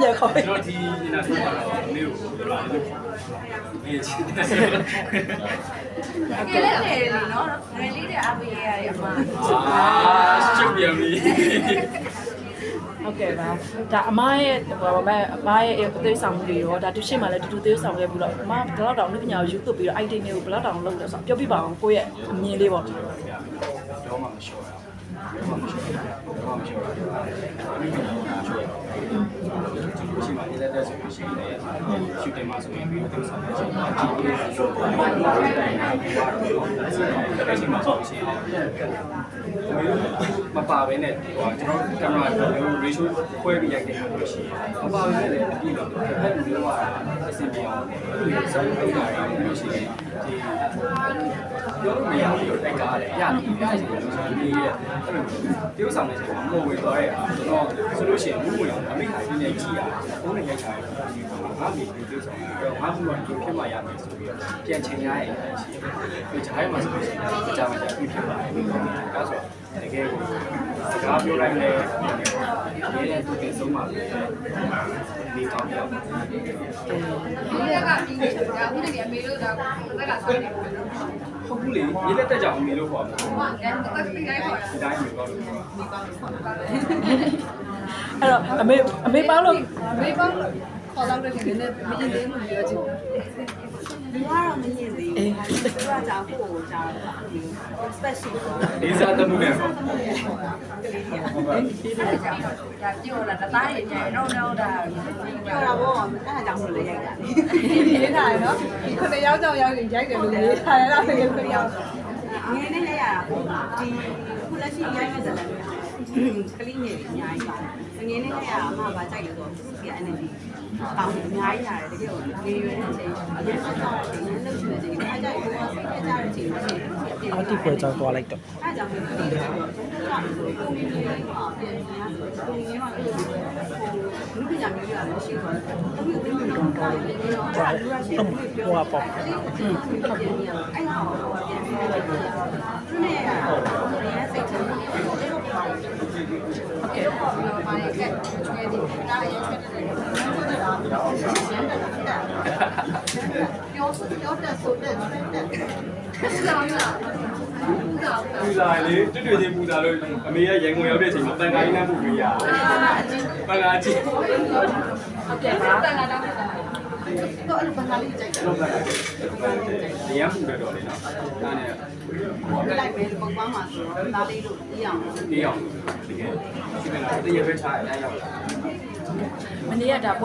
ပြန်ပြန်ခေါ်ကျွန်တော်ဒီနာထမှာတော့နေကိုလာလို့နေချင်တယ်ကဲလည်းလေနော်ငယ်လေးတဲ့အပေးရရမှာအာချုပ်ပြန်ပြီဟုတ်ကဲ့ပါဒါအမရဲ့ဟိုဘာအမရဲ့အသေးဆောင်မှုတွေရောဒါတူရှင်းမှလည်းတူတူသေးဆောင်ခဲ့ပြီးတော့အမဘယ်တော့တောင်လူပညာကိုယူသွပြီးတော့ item တွေကိုဘယ်တော့တောင်လုပ်လဲဆိုတော့ပြောပြပါအောင်ကိုယ့်ရဲ့အမြင်လေးပေါ့တော့မှမလျှော့ရအောင်တော့မှမလျှော့ရအောင်တော့မှမလျှော့ရအောင်ဒီကနေ့ကလျှော့ရ အောင်ရှိမှနေတဲ့တဲ့ဆိုရှိနေရှူတင်မှာဆိုရင်ပြီးတော့ဆောင်နေချင်တာကြည့်ပြီးတော့အဲ့ဒီမှာဆိုရှင်မပါဘဲနဲ့ဟိုကျွန်တော်ကင်မရာကို ratio ခွဲပြီးရိုက်နေတာလို့ရှိရင်မပါဘဲနဲ့အပြည့်တော့အဲ့ဒီလိုကအစီအပြေအောင်ဆောင်းပေးတာလို့ရှိရင်ဒီ ပြောလို့မရဘူးလို့တိုက်ကားတယ်ရပြီပြရတယ်လို့ဆိုပြီးရဲ့အဲ့လိုတရုပ်ဆောင်နေချိန်မှာမို့ဝေသွားတဲ့အားကျွန်တော်ဆိုလို့ရှိရင်ဘူးဝင်အောင်အမိခါကြီးနဲ့ကြည့်ရတယ်ဘုန်းနဲ့ရိုက်ထားတယ်ဒီကောင်ငါမိပြီးတရုပ်ဆောင်တယ်ငါဘူးကဒီဖြစ်မှရမယ်ဆိုပြီးတော့ပြန်ချိန်ရရဲ့ရှိတယ်ဒီဂျိုင်းမှာဆိုလို့ရှိရင်ကြာမှကြာပြီးဖြစ်ပါတယ်ဒါဆိုတကယ်ကိုစကားပြောလိုက်လဲဒီရဲ့သူကဆုံးပါပဲဒီကောင်းပြောဒီကပြီးပြီးချင်တာအခုတည်းအမေတို့ကတက်ကဆောင်းနေတယ်နော် ဟုတ်ဘူးလေရေလက်တက်ကြအောင်မေလို့ခေါ်မှာဟိုကတက်တက်ပြီးတိုင်းခေါ်တာဒီတိုင်းမျိုးတော့လို့ခေါ်တာအဲ့တော့အမေအမေပေါင်းလို့မေပေါင်းခေါ်တော့တယ်ဒီနေ့မင်းလေးလို့ပြောချင်ဒီကတော့မမြင်သေးဘူး။သူကကြောင့်ကိုကိုကြောင့်ဒီ special ဒီစားတမှုနဲ့ပေါ့အဲ့ဒါကြောင့်ဒါပြောလာတသားရည်ညံတော့တော့ဒါပြောတာပေါ့အဲ့ဒါကြောင့်မလို့ရိုက်တာလေရေးထားတယ်နော်ဒီ ခုနှစ်ယောက်ကြောင့်ရောက်ရင်ရိုက်တယ်လို့ရေးထားတယ်လားတကယ်လို့ရောက်။ငယ်နဲ့ရိုက်ရတာပေါ့ဒီခုလက်ရှိရိုက်နေစတယ်ကလေးငယ်အများကြီးပါတယ်။ငယ်နဲ့ရိုက်ရတာအမှဘာကြိုက်လို့ဆိုဒီ energy တောင်းအများကြီးရတယ်တကယ်ကိုငယ်ရွယ်တဲ့ချိန်အရင်ကကြောက်တယ်ငယ်လှုပ်ရှင်တဲ့ချိန်အားကြိုက်ကိုစိတ်ကြတဲ့ချိန်မရှိဘူး။အော်ဒီပွဲကြောင်းသွားလိုက်တော့အဲ့ကြောင့်ဒီလိုပြောတော့ကိုမင်းလေးကပြန်ပြန်ကိုမင်းလေးကလူပညာမျိုးရတယ်ရှိသွားတယ်။ဒီလိုမျိုး တော့တာလေတော့လူရရှိတယ်ပြောဟိုကပေါ့အဲ့ဒါကိုပြန်ပြန်အဲ့ဒါကိုပြန်ပြန်လိုက်တယ်။သူနဲ့ကရဲစိတ်ချမ်းသာတယ်လို့ပြောတယ်ဟုတ်ကဲ့ပြောပါရဲ့ကဲကျွဲဒီဒါလည်းရွှဲတယ်ပြောပြောတဲ့ဆိုတဲ့ကျွဲတဲ့ဆောင်းလာဆောင်းပူဇာလေတွတွေ့ချင်းပူဇာလို့အမေရဲ့ရန်ကုန်ရောက်တဲ့အချိန်မှာတန်ခါးရင်းနဲ့ပူပေးရလာအချင်းပန်ကားချင်း ဟုတ်ကဲ့ပါတန်လာတော့တော့အဲ့လိုပန်လာလေးကြိုက်တယ်လောက်တာလေရန်ပူတယ်တော့လေနော်ဒါနဲ့ပြလိုက်မယ်ပုံပန်းမှာဆိုတော့ဒါလေးလို့ပြီးအောင်ဒီအောင်တကယ်ဒီကနေ့တရပဲချာအတိုင်းရောက်လာမနေ့ကဒါပွဲ